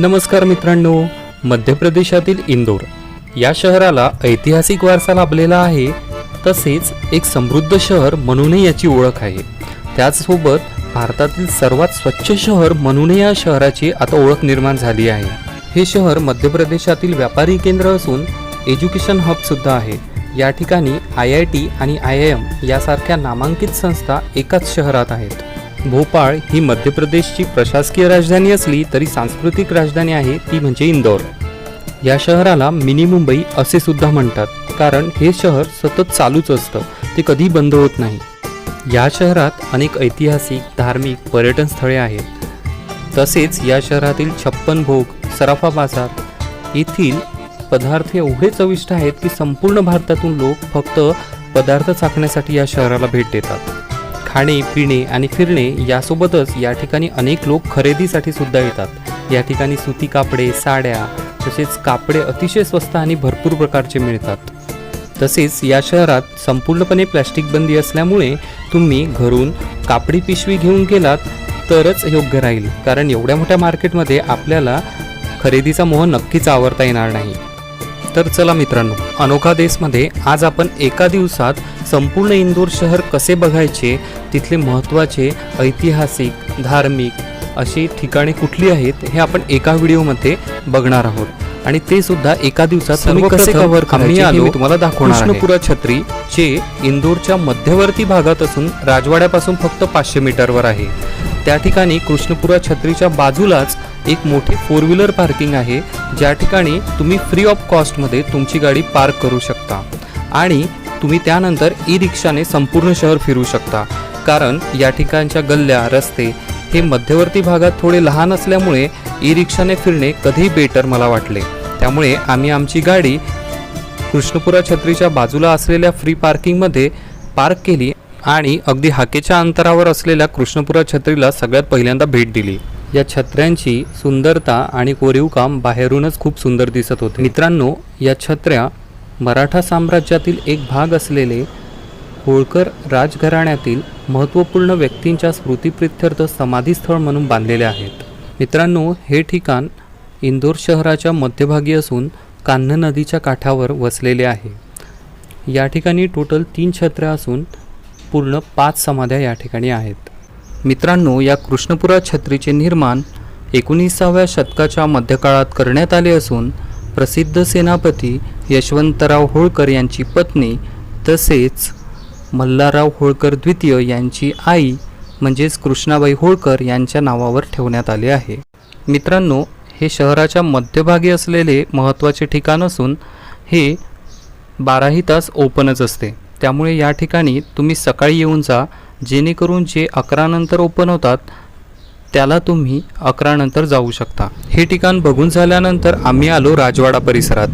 नमस्कार मित्रांनो मध्य प्रदेशातील इंदोर. या शहराला ऐतिहासिक वारसा लाभलेला आहे तसेच एक समृद्ध शहर म्हणूनही याची ओळख आहे. त्याचसोबत भारतातील सर्वात स्वच्छ शहर म्हणूनही या शहराची आता ओळख निर्माण झाली आहे. हे शहर मध्य प्रदेशातील व्यापारी केंद्र असून एज्युकेशन हबसुद्धा आहे. या ठिकाणी आय आय टी आणि आय आय एम यासारख्या नामांकित संस्था एकाच शहरात आहेत. भोपाळ ही मध्य प्रदेशची प्रशासकीय राजधानी असली तरी सांस्कृतिक राजधानी आहे ती म्हणजे इंदौर. या शहराला मिनी मुंबई असे सुद्धा म्हणतात कारण हे शहर सतत चालूच असतं ते कधी बंद होत नाही. या शहरात अनेक ऐतिहासिक धार्मिक पर्यटन स्थळे आहेत. तसेच या शहरातील छप्पन भोग सराफा बाजार येथील पदार्थ एवढे चविष्ट आहेत की संपूर्ण भारतातून लोक फक्त पदार्थ चाखण्यासाठी या शहराला भेट देतात. खाणे पिणे आणि फिरणे यासोबतच या ठिकाणी अनेक लोक खरेदीसाठी सुद्धा येतात. या ठिकाणी सुती कापडे साड्या तसेच कापडे अतिशय स्वस्त आणि भरपूर प्रकारचे मिळतात. तसेच या शहरात संपूर्णपणे प्लॅस्टिक बंदी असल्यामुळे तुम्ही घरून कापडी पिशवी घेऊन गेलात तरच योग्य राहील. कारण एवढ्या मोठ्या मार्केटमध्ये आपल्याला खरेदीचा मोह नक्कीच आवरता येणार नाही. तर चला मित्रांनो अनोखा देशमध्ये आज आपण एका दिवसात संपूर्ण इंदोर शहर कसे बघायचे तिथले महत्त्वाचे ऐतिहासिक धार्मिक अशी ठिकाणे कुठली आहेत हे आपण एका व्हिडिओमध्ये बघणार आहोत आणि ते सुद्धा एका दिवसात तुम्ही कसे कव्हर आम्ही आलो तुम्हाला दाखवणार. कृष्णपुरा छत्री जे इंदोरच्या मध्यवर्ती भागात असून राजवाड्यापासून फक्त पाचशे मीटरवर आहे त्या ठिकाणी कृष्णपुरा छत्रीच्या बाजूलाच एक मोठी फोर व्हीलर पार्किंग आहे ज्या ठिकाणी तुम्ही फ्री ऑफ कॉस्टमध्ये तुमची गाडी पार्क करू शकता. आणि तुम्ही त्यानंतर ई रिक्षाने संपूर्ण शहर फिरू शकता. कारण या ठिकाणच्या गल्ल्या रस्ते हे मध्यवर्ती भागात थोडे लहान असल्यामुळे ई रिक्षाने फिरणे कधीही बेटर मला वाटले. त्यामुळे आम्ही आमची गाडी कृष्णपुरा छत्रीच्या बाजूला असलेल्या फ्री पार्किंगमध्ये पार्क केली आणि अगदी हाकेच्या अंतरावर असलेल्या कृष्णपुरा छत्रीला सगळ्यात पहिल्यांदा भेट दिली. या छत्र्यांची सुंदरता आणि कोरीव काम बाहेरूनच खूप सुंदर दिसत होते. मित्रांनो या छत्र्या मराठा साम्राज्यातील एक भाग असलेले होळकर राजघराण्यातील महत्त्वपूर्ण व्यक्तींच्या स्मृतिप्रित्यर्थ समाधीस्थळ म्हणून बांधलेले आहेत. मित्रांनो हे ठिकाण इंदोर शहराच्या मध्यभागी असून कान्ह नदीच्या काठावर वसलेले आहे. या ठिकाणी टोटल तीन छत्र्या असून पूर्ण पाच समाध्या या ठिकाणी आहेत. मित्रांनो या कृष्णपुरा छत्रीचे निर्माण एकोणीसाव्या शतकाच्या मध्यकाळात करण्यात आले असून प्रसिद्ध सेनापती यशवंतराव होळकर यांची पत्नी तसेच मल्हारराव होळकर द्वितीय यांची आई म्हणजेच कृष्णाबाई होळकर यांच्या नावावर ठेवण्यात आले आहे. मित्रांनो हे शहराच्या मध्यभागी असलेले महत्त्वाचे ठिकाण असून हे बाराही तास ओपनच असते. त्यामुळे या ठिकाणी तुम्ही सकाळी येऊन जा जेणेकरून जे अकरानंतर ओपन होतात त्याला तुम्ही अकरानंतर जाऊ शकता. हे ठिकाण बघून झाल्यानंतर आम्ही आलो राजवाडा परिसरात.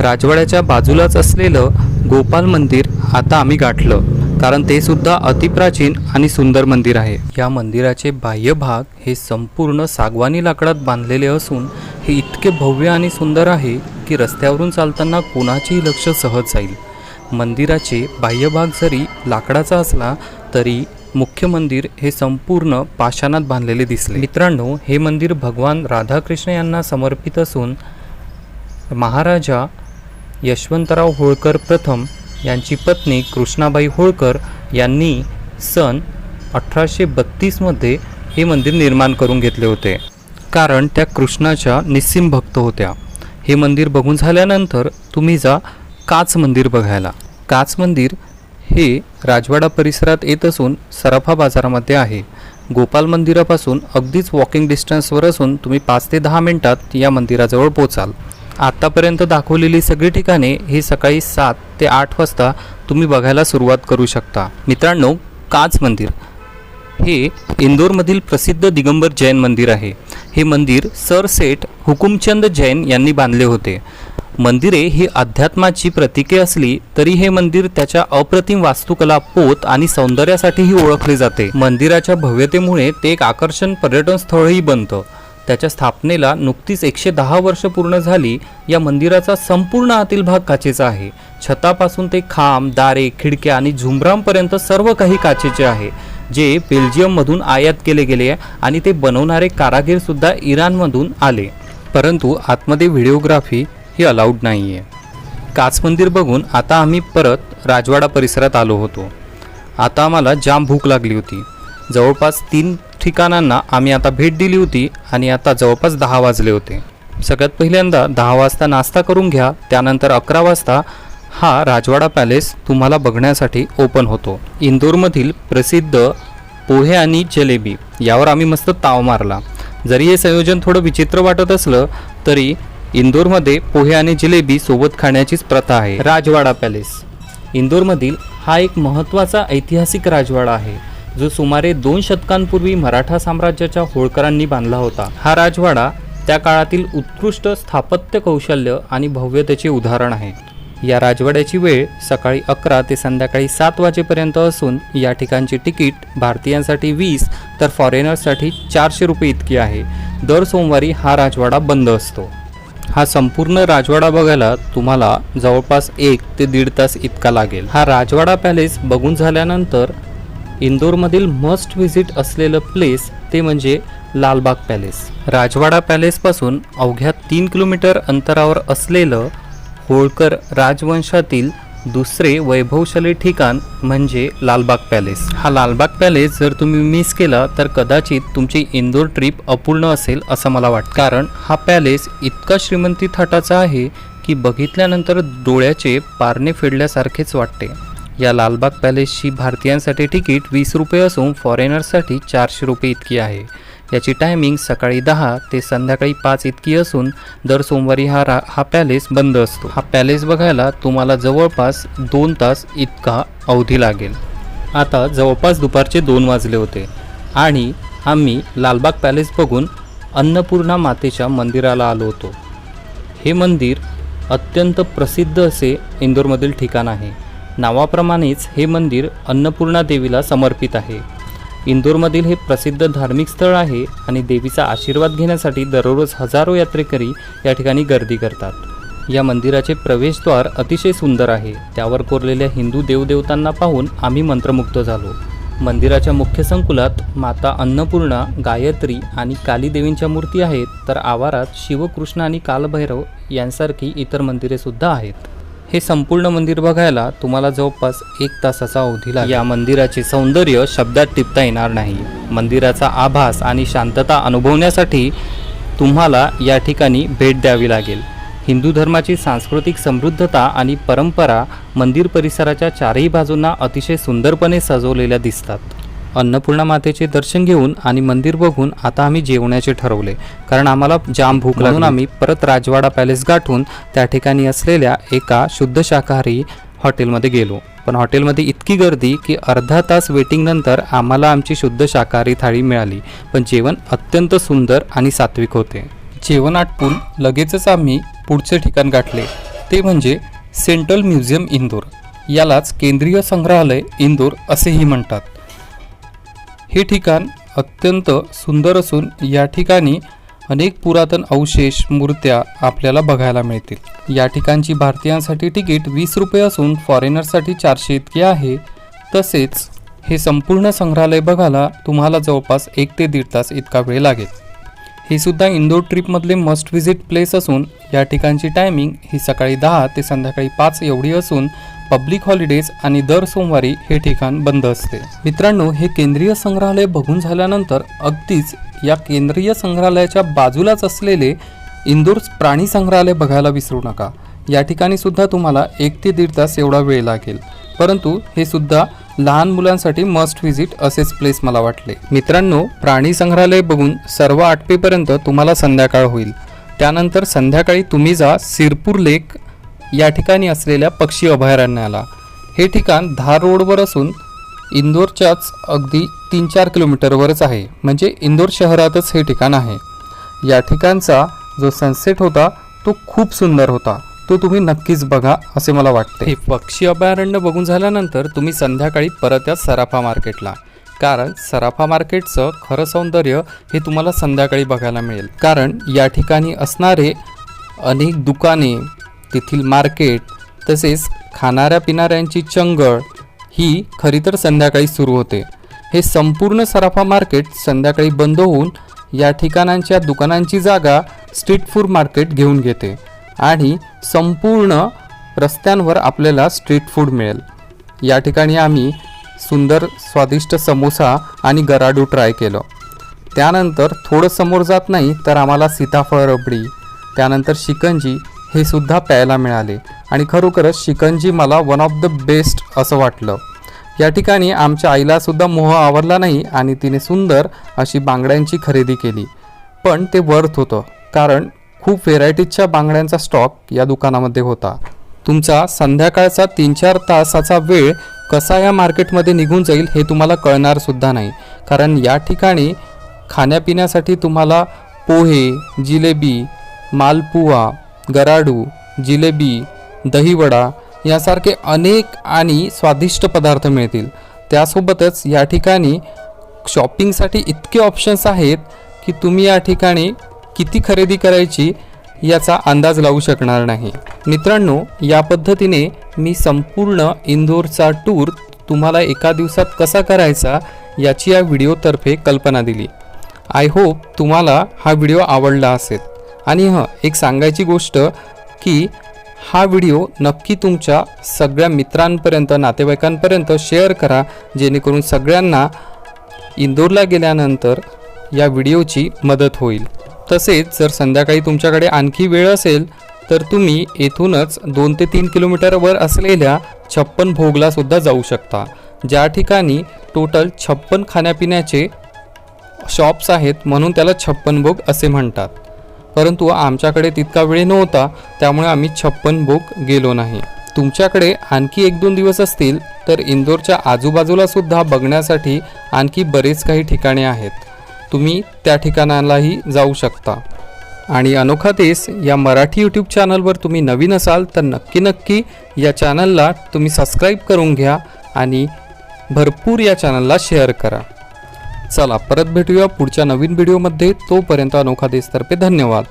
राजवाड्याच्या बाजूलाच असलेलं गोपाल मंदिर आता आम्ही गाठलं कारण ते सुद्धा अतिप्राचीन आणि सुंदर मंदिर आहे. या मंदिराचे बाह्य भाग हे संपूर्ण सागवानी लाकडात बांधलेले असून हे इतके भव्य आणि सुंदर आहे की रस्त्यावरून चालताना कोणाचेही लक्ष सहज जाईल. मंदिराचे बाह्यभाग जरी लाकडाचा असला तरी मुख्य मंदिर हे संपूर्ण पाषाणात बांधलेले दिसले. मित्रांनो हे मंदिर भगवान राधाकृष्ण यांना समर्पित असून महाराजा यशवंतराव होळकर प्रथम यांची पत्नी कृष्णाबाई होळकर यांनी सन अठराशे बत्तीसमध्ये हे मंदिर निर्माण करून घेतले होते. कारण त्या कृष्णाच्या निस्सिम भक्त होत्या. हे मंदिर बघून झाल्यानंतर तुम्ही जा काच मंदिर बघायला. काच मंदिर हे राजवाडा परिसरात येत असून सराफा बाजारामध्ये आहे. गोपाल मंदिरापासून अगदीच वॉकिंग डिस्टन्सवर असून तुम्ही पाच ते दहा मिनटात या मंदिराजवळ पोचाल. आत्तापर्यंत दाखवलेली सगळी ठिकाणे ही सकाळी सात ते आठ वाजता तुम्ही बघायला सुरुवात करू शकता. मित्रांनो काच मंदिर हे इंदोरमधील प्रसिद्ध दिगंबर जैन मंदिर आहे. हे मंदिर सर सेठ हुकुमचंद जैन यांनी बांधले होते. मंदिरे ही अध्यात्माची प्रतीके असली तरी हे मंदिर त्याच्या अप्रतिम वास्तुकला पोत आणि सौंदर्यासाठीही ओळखले जाते. मंदिराच्या भव्यतेमुळे ते एक आकर्षण पर्यटन स्थळही बनतं. त्याच्या स्थापनेला नुकतीच एकशे दहा वर्ष पूर्ण झाली. या मंदिराचा संपूर्ण आतील भाग काचेचा आहे. छतापासून ते खांब दारे खिडक्या आणि झुंबरांपर्यंत सर्व काही काचेचे आहे जे बेल्जियममधून आयात केले गेले आणि ते बनवणारे कारागीरसुद्धा इराणमधून आले. परंतु आतमध्ये व्हिडिओग्राफी ही अलाउड नाही आहे काच मंदिर बघून आता आम्ही परत राजवाडा परिसरात आलो होतो. आता आम्हाला जाम भूक लागली होती. जवळपास तीन ठिकाणांना आम्ही आता भेट दिली होती आणि आता जवळपास दहा वाजले होते. सगळ्यात पहिल्यांदा दहा वाजता नाश्ता करून घ्या त्यानंतर अकरा वाजता हा राजवाडा पॅलेस तुम्हाला बघण्यासाठी ओपन होतो. इंदोरमधील प्रसिद्ध पोहे आणि जलेबी यावर आम्ही मस्त ताव मारला. जरी हे संयोजन थोडं विचित्र वाटत असलं तरी इंदोरमध्ये पोहे आणि जिलेबी सोबत खाण्याचीच प्रथा आहे. राजवाडा पॅलेस. इंदोरमधील हा एक महत्त्वाचा ऐतिहासिक राजवाडा आहे जो सुमारे दोन शतकांपूर्वी मराठा साम्राज्याच्या होळकरांनी बांधला होता. हा राजवाडा त्या काळातील उत्कृष्ट स्थापत्य कौशल्य आणि भव्यतेचे उदाहरण आहे. या राजवाड्याची वेळ सकाळी अकरा ते संध्याकाळी सात वाजेपर्यंत असून या ठिकाणची तिकीट भारतीयांसाठी वीस तर फॉरेनर्ससाठी चारशे रुपये इतकी आहे. दर सोमवारी हा राजवाडा बंद असतो. हा संपूर्ण राजवाडा बघायला तुम्हाला जवळपास एक ते दीड तास इतका लागेल. हा राजवाडा पॅलेस बघून झाल्यानंतर इंदोरमधील मस्ट व्हिजिट असलेलं प्लेस ते म्हणजे लालबाग पॅलेस. राजवाडा पॅलेसपासून अवघ्या तीन किलोमीटर अंतरावर असलेलं होळकर राजवंशातील दुसरे वैभवशाली ठिकाण म्हणजे लालबाग पॅलेस. हा लालबाग पॅलेस जर तुम्ही मिस केला तर कदाचित तुमची इंदोर ट्रिप अपूर्ण असेल असं मला वाटतं. कारण हा पॅलेस इतका श्रीमंती थाटाचा आहे की बघितल्यानंतर डोळ्याचे पारणे फेडल्यासारखेच वाटते. या लालबाग पॅलेसची भारतीयांसाठी तिकीट वीस रुपये असून फॉरेनर्ससाठी चारशे रुपये इतकी आहे. याची टायमिंग सकाळी दहा ते संध्याकाळी पाच इतकी असून दर सोमवारी हा रा हा पॅलेस बंद असतो. हा पॅलेस बघायला तुम्हाला जवळपास दोन तास इतका अवधी लागेल. आता जवळपास दुपारचे दोन वाजले होते आणि आम्ही लालबाग पॅलेस बघून अन्नपूर्णा मातेच्या मंदिराला आलो होतो. हे मंदिर अत्यंत प्रसिद्ध असे इंदोरमधील ठिकाण आहे. नावाप्रमाणेच हे मंदिर अन्नपूर्णा देवीला समर्पित आहे. इंदोरमधील हे प्रसिद्ध धार्मिक स्थळ आहे आणि देवीचा आशीर्वाद घेण्यासाठी दररोज हजारो यात्रेकरी या ठिकाणी गर्दी करतात. या मंदिराचे प्रवेशद्वार अतिशय सुंदर आहे. त्यावर कोरलेल्या हिंदू देवदेवतांना पाहून आम्ही मंत्रमुग्ध झालो. मंदिराच्या मुख्य संकुलात माता अन्नपूर्णा गायत्री आणि कालीदेवींच्या मूर्ती आहेत तर आवारात शिवकृष्ण आणि कालभैरव यांसारखी इतर मंदिरेसुद्धा आहेत. हे संपूर्ण मंदिर बघायला तुम्हाला जवळपास एक तासाचा अवधी लागेल. या मंदिराचे सौंदर्य शब्दात टिपता येणार नाही. मंदिराचा आभास आणि शांतता अनुभवण्यासाठी तुम्हाला या ठिकाणी भेट द्यावी लागेल. हिंदू धर्माची सांस्कृतिक समृद्धता आणि परंपरा मंदिर परिसराच्या चारही बाजूंना अतिशय सुंदरपणे सजवलेल्या दिसतात. अन्नपूर्णा मातेचे दर्शन घेऊन आणि मंदिर बघून आता आम्ही जेवण्याचे ठरवले. कारण आम्हाला जाम भूक लागून आम्ही परत राजवाडा पॅलेस गाठून त्या ठिकाणी असलेल्या एका शुद्ध शाकाहारी हॉटेलमध्ये गेलो. पण हॉटेलमध्ये इतकी गर्दी की अर्धा तास वेटिंग नंतर आम्हाला आमची शुद्ध शाकाहारी थाळी मिळाली. पण जेवण अत्यंत सुंदर आणि सात्विक होते. जेवण आटपून लगेचच आम्ही पुढचे ठिकाण गाठले. ते म्हणजे सेंट्रल म्युझियम इंदोर. यालाच केंद्रीय संग्रहालय इंदोर असेही म्हणतात. हे ठिकाण अत्यंत सुंदर असून या ठिकाणी अनेक पुरातन अवशेष मूर्त्या आपल्याला बघायला मिळतील. या ठिकाणची भारतीयांसाठी तिकीट वीस रुपये असून फॉरेनरसाठी चारशे इतकी आहे. तसेच हे संपूर्ण संग्रहालय बघायला तुम्हाला जवळपास एक ते दीड तास इतका वेळ लागेल. हे सुद्धा इंदोर ट्रिपमधले मस्ट व्हिजिट प्लेस असून या ठिकाणची टायमिंग ही सकाळी दहा ते संध्याकाळी पाच एवढी असून पब्लिक हॉलिडेज आणि दर सोमवारी हे ठिकाण बंद असते. मित्रांनो हे केंद्रीय संग्रहालय बघून झाल्यानंतर अगदीच या केंद्रीय संग्रहालयाच्या बाजूलाच असलेले इंदूर प्राणी संग्रहालय बघायला विसरू नका. या ठिकाणी सुद्धा तुम्हाला एक ते दीड तास एवढा वेळ लागेल. परंतु हे सुद्धा लहान मुलांसाठी मस्ट व्हिजिट असेच प्लेस मला वाटले. मित्रांनो प्राणी संग्रहालय बघून सर्व आठपेपर्यंत तुम्हाला संध्याकाळ होईल. त्यानंतर संध्याकाळी तुम्ही जा सिरपूर लेक या ठिकाणी असलेल्या पक्षी अभयारण्याला. हे ठिकाण धार रोडवर असून इंदोरच्याच अगदी तीन चार किलोमीटरवरच आहे. म्हणजे इंदोर शहरातच हे ठिकाण आहे. या ठिकाणचा जो सनसेट होता तो खूप सुंदर होता. तो तुम्ही नक्कीच बघा असे मला वाटते. हे पक्षी अभयारण्य बघून झाल्यानंतर तुम्ही संध्याकाळी परत या सराफा मार्केटला. कारण सराफा मार्केटचं खरं सौंदर्य हे तुम्हाला संध्याकाळी बघायला मिळेल. कारण या ठिकाणी असणारे अनेक दुकाने तेथील मार्केट तसेच खाणाऱ्या पिणाऱ्यांची चंगळ ही खरी तर संध्याकाळी सुरू होते. हे संपूर्ण सराफा मार्केट संध्याकाळी बंद होऊन या ठिकाणांच्या दुकानांची जागा स्ट्रीट फूड मार्केट घेऊन घेते आणि संपूर्ण रस्त्यांवर आपल्याला स्ट्रीट फूड मिळेल. या ठिकाणी आम्ही सुंदर स्वादिष्ट समोसा आणि गराडू ट्राय केलं. त्यानंतर थोडं समोर जात नाही तर आम्हाला सीताफळ रबडी त्यानंतर शिकंजी हे सुद्धा प्यायला मिळाले. आणि खरोखरच शिकंजी मला वन ऑफ द बेस्ट असं वाटलं. या ठिकाणी आमच्या आईलासुद्धा मोह आवरला नाही आणि तिने सुंदर अशी बांगड्यांची खरेदी केली. पण ते वर्थ होतं कारण खूप व्हेरायटीजच्या बांगड्यांचा स्टॉक या दुकानामध्ये होता. तुमचा संध्याकाळचा तीन चार तासाचा वेळ कसा या मार्केटमध्ये निघून जाईल हे तुम्हाला कळणारसुद्धा नाही. कारण या ठिकाणी खाण्यापिण्यासाठी तुम्हाला पोहे जिलेबी मालपुवा गराडू जिलेबी दहीवडा यासारखे अनेक आणि स्वादिष्ट पदार्थ मिळतील. त्यासोबतच या ठिकाणी शॉपिंगसाठी इतके ऑप्शन्स आहेत की तुम्ही या ठिकाणी किती खरेदी करायची याचा अंदाज लावू शकणार नाही. मित्रांनो या पद्धतीने मी संपूर्ण इंदोरचा टूर तुम्हाला एका दिवसात कसा करायचा याची या व्हिडिओतर्फे कल्पना दिली. आय होप तुम्हाला हा व्हिडिओ आवडला असेल. आणि हं एक सांगायची गोष्ट की हा व्हिडिओ नक्की तुमच्या सगळ्या मित्रांपर्यंत नातेवाईकांपर्यंत शेअर करा जेणेकरून सगळ्यांना इंदोरला गेल्यानंतर या व्हिडिओची मदत होईल. तसेच जर संध्याकाळी तुमच्याकडे आणखी वेळ असेल तर तुम्ही येथूनच दोन ते तीन किलोमीटरवर असलेल्या छप्पन भोगला सुद्धा जाऊ शकता. ज्या ठिकाणी टोटल छप्पन खाण्यापिण्याचे शॉप्स आहेत म्हणून त्याला छप्पन भोग असे म्हणतात. परंतु आमच्याकडे तितका वेळ नव्हता त्यामुळे आम्ही छप्पन बुक गेलो नाही. तुमच्याकडे आणखी एक दोन दिवस असतील तर इंदोरच्या आजूबाजूला सुद्धा बघण्यासाठी आणखी बरेच काही ठिकाणे आहेत. तुम्ही त्या ठिकाणालाही जाऊ शकता. आणि अनोखा देश या मराठी यूट्यूब चॅनलवर तुम्ही नवीन असाल तर नक्की नक्की या चॅनलला तुम्ही सबस्क्राईब करून घ्या आणि भरपूर या चॅनलला शेअर करा. चला परत भेटूया पुढच्या नवीन व्हिडिओमध्ये. तोपर्यंत अनोखा देशतर्फे धन्यवाद.